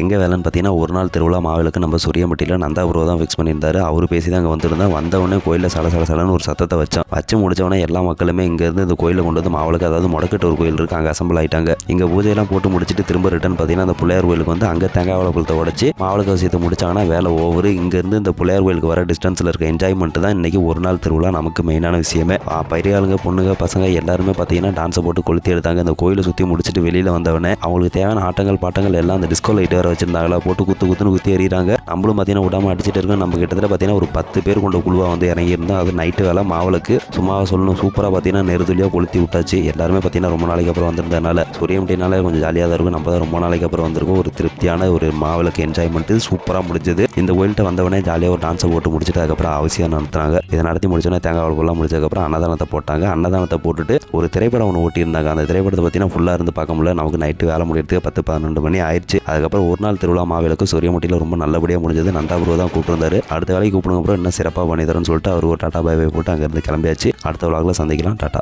எங்கே வேலைன்னு பார்த்தீங்கன்னா ஒரு நாள் திருவிழா மாவிளக்கு நம்ம சூரியம்பட்டியில் நந்தாபுரம் தான் ஃபிக்ஸ் பண்ணியிருந்தாரு. அவர் பேசி தான் அங்கே வந்திருந்தேன் வந்தவொடனே கோயிலில் சல சல சலன்னு ஒரு சத்தத்தை வச்சான். வச்சு முடிச்சவொடனே எல்லா மக்களுமே இங்கேருந்து இந்த கோயிலில் கொண்டு வந்து மாவிளக்கு அதாவது முடக்கட்டு ஒரு கோயில் இருக்குது அங்கே அசம்பிள் ஆயிட்டாங்க. இங்கே பூஜையெல்லாம் போட்டு முடிச்சுட்டு திரும்ப ரிட்டர்ன் பார்த்தீங்கன்னா அந்த பிள்ளையார் கோயிலுக்கு வந்து அங்கே தேங்காய் குளத்தை உடச்சி மாவிளக்கு விஷயத்தை முடிச்சாங்கன்னா வேலை ஓவர் இங்கேருந்து இந்த பிள்ளையார் கோயிலுக்கு வர டிஸ்டன்ஸில் இருக்க என்ஜாய்மெண்ட் தான் இன்னைக்கு ஒரு நாள் திருவிழா நமக்கு மெயினான விஷயமே. பயிரியாளுங்க ஆளுங்க பொண்ணுங்க பசங்க எல்லாருமே பார்த்தீங்கன்னா டான்ஸை போட்டு கொளுத்தி எடுத்தாங்க. இந்த கோயிலை சுற்றி முடிச்சுட்டு வெளியில் வந்தவொடனே அவங்களுக்கு தேவையான ஆட்டங்கள் பாட்டங்கள் எல்லாம் அந்த டிஸ்கோ லைட் வேறு வச்சிருந்தாங்களா? போட்டு குத்து குத்துன்னு குத்தி எறிகிறாங்க நம்மளும் பார்த்தீங்கன்னா விடாம அடிச்சுட்டு இருக்கோம். நம்ம கிட்டத்தட்ட பார்த்தீங்கன்னா ஒரு பத்து பேர் கொண்ட குழுவாக வந்து இறங்கியிருந்தோம். அது நைட்டு வேலை மாவளுக்கு. சும்மா சொல்லணும் சூப்பராக பார்த்தீங்கன்னா நெருதுலியாக கொளுத்தி விட்டாச்சு. எல்லாருமே பார்த்தீங்கன்னா ரொம்ப நாளைக்கு அப்புறம் வந்திருந்ததுனால சூரியமட்டினால கொஞ்சம் ஜாலியாக தான் இருக்கும். நம்ம தான் ரொம்ப நாளைக்கு அப்புறம் வந்திருக்கோம். ஒரு திருப்தியான ஒரு மாவளுக்கு என்ஜாய்மெண்ட் சூப்பராக முடிஞ்சது. இந்த கோயில்கிட்ட வந்தவொடனே ஜாலியாக ஒரு டான்ஸை போட்டு முடிச்சுட்டு அதுக்கப்புறம் அவசியம் நடத்துனாங்க? இதை நடத்தி முடிச்சோன்னே தேங்காய் வாழ்க்கெல்லாம் முடிச்சதுக்கப்புறம் அன்னதானத்தை போட்டாங்க. அன்னதானத்தை போட்டுட்டு ஒரு திரைப்படம் ஒன்று ஓட்டியிருந்தாங்க அந்த திரைப்படத்தை பார்த்தீங்கன்னா ஃபுல்லாக இருந்து பார்க்க முடியல. நமக்கு நைட்டு வேலை முடியறதுக்கு பத்து பன்னெண்டு மணி ஆயிடுச்சு. அதுக்கப்புறம் ஒரு நாள் திருவிழா மாவிளக்கு சூரியமட்டியில் ரொம்ப நல்லபடியாக முடிஞ்சது. நந்தாபுரம் தான் கூப்பிட்டுருந்தாரு. அடுத்த வேலைக்கு கூப்பிடுங்க அப்புறம் இன்னும் சிறப்பாக பண்ணி தரேன்னு சொல்லிட்டு அவர் ஒரு டாட்டா பாய் போட்டு அங்கேருந்து கிளம்பியாச்சு. அடுத்த விழாவில் சந்திக்கலாம். டாட்டா.